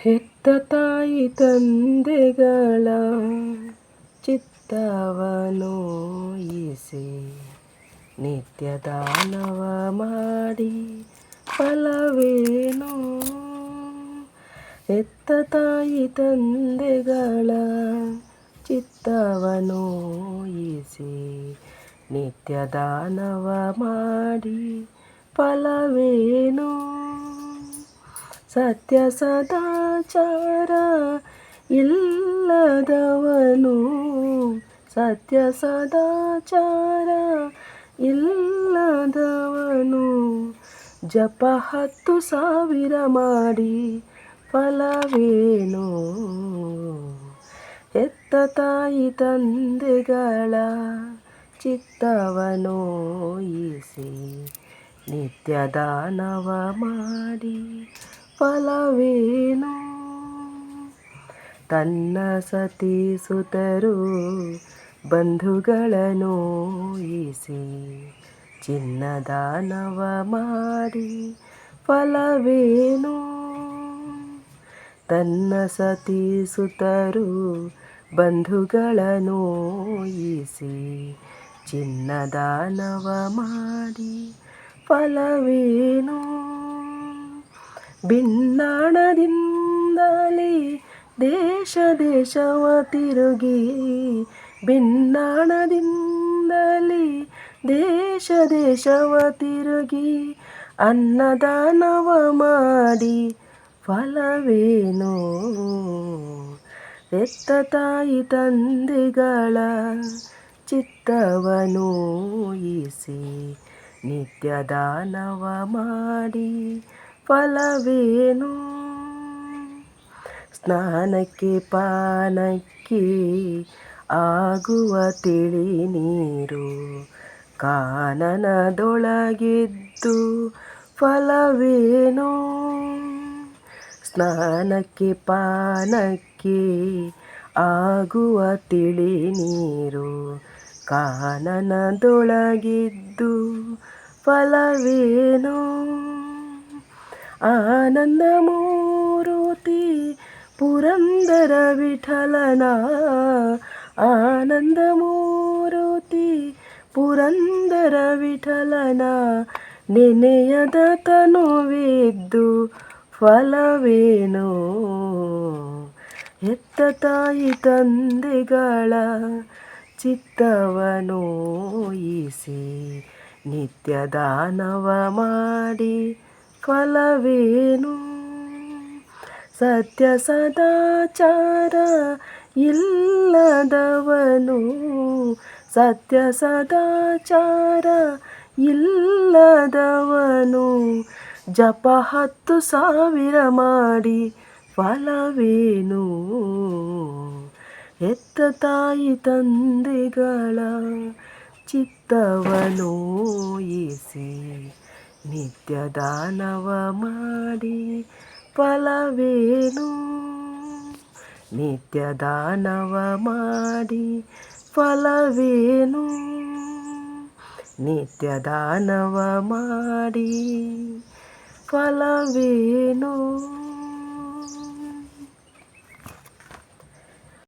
ಹೆತ್ತ ತಾಯಿ ತಂದೆಗಳ ಚಿತ್ತವನು ಈಸಿ. ನಿತ್ಯ ದಾನವ ಮಾಡಿ ಫಲವೇನು? ಹೆತ್ತ ತಾಯಿ ತಂದೆಗಳ ಚಿತ್ತವನೋಯಿಸಿ ನಿತ್ಯ ದಾನವ ಮಾಡಿ ಫಲವೇನು? ಸತ್ಯ ಸದಾಚಾರ ಇಲ್ಲದವನು ಸತ್ಯ ಸದಾಚಾರ ಇಲ್ಲದವನು ಜಪ ಹತ್ತು ಸಾವಿರ ಮಾಡಿ ಫಲವೇನು? ಹೆತ್ತ ತಾಯಿ ತಂದೆಗಳ ಚಿತ್ತವನು ಇಸಿ ನಿತ್ಯ ದಾನವ ಮಾಡಿ ಫಲವೇನು ತನ್ನ ಸತಿ ಸುತರು ಬಂಧುಗಳನ್ನು ಈಸಿ ಚಿನ್ನದಾನವ ಮಾಡಿ ಫಲವೇನು? ತನ್ನ ಸತಿ ಸುತರು ಬಂಧುಗಳನ್ನು ಈಸಿ ಚಿನ್ನದಾನವ ಮಾಡಿ ಫಲವೇನು? ಭಿನ್ನಾಣದಿಂದಲೇ ದೇಶ ದೇಶವ ತಿರುಗಿ. ಬಿನ್ನಾಣದಿಂದಲೇ ದೇಶ ದೇಶವ ತಿರುಗಿ. ಅನ್ನದಾನವ ಮಾಡಿ ಫಲವೇನು? ಎತ್ತ ತಾಯಿ ತಂದೆಗಳ ಚಿತ್ತವನು ನಿತ್ಯ ದಾನವ ಮಾಡಿ ಫಲವೇನು? ಸ್ನಾನಕ್ಕೆ ಪಾನಕ್ಕೆ ಆಗುವ ತಿಳಿ ನೀರು ಕಾನನದೊಳಗಿದ್ದು ಫಲವೇನು? ಸ್ನಾನಕ್ಕೆ ಪಾನಕ್ಕೆ ಆಗುವ ತಿಳಿ ನೀರು ಕಾನನದೊಳಗಿದ್ದು ಫಲವೇನು? ಆನಂದ ಮೂರುತಿ ಪುರಂದರ ವಿಠಲನ. ಆನಂದ ಮೂರುತಿ ಪುರಂದರ ವಿಠಲನ. ನೆನೆಯದ ತನುವಿದ್ದು ಫಲವೇನೋ? ಹೆತ್ತ ತಾಯಿ ತಂದೆಗಳ ಚಿತ್ತವನೋಯಿಸಿ ನಿತ್ಯ ದಾನವ ಮಾಡಿ ಫಲವೇನು? ಸತ್ಯ ಸದಾಚಾರ ಇಲ್ಲದವನು. ಸತ್ಯ ಸದಾಚಾರ ಇಲ್ಲದವನು. ಜಪ ಹತ್ತು ಸಾವಿರ ಮಾಡಿ ಫಲವೇನು? ಎತ್ತ ತಾಯಿ ತಂದೆಗಳ ಚಿತ್ತವನೋ ಈಸಿ ನಿತ್ಯ ದಾನವ ಮಾಡಿ ಫಲವೇನು? ನಿತ್ಯ ದಾನವ ಮಾಡಿ ಫಲವೇನು? ನಿತ್ಯ ದಾನವ ಮಾಡಿ ಫಲವೇನು?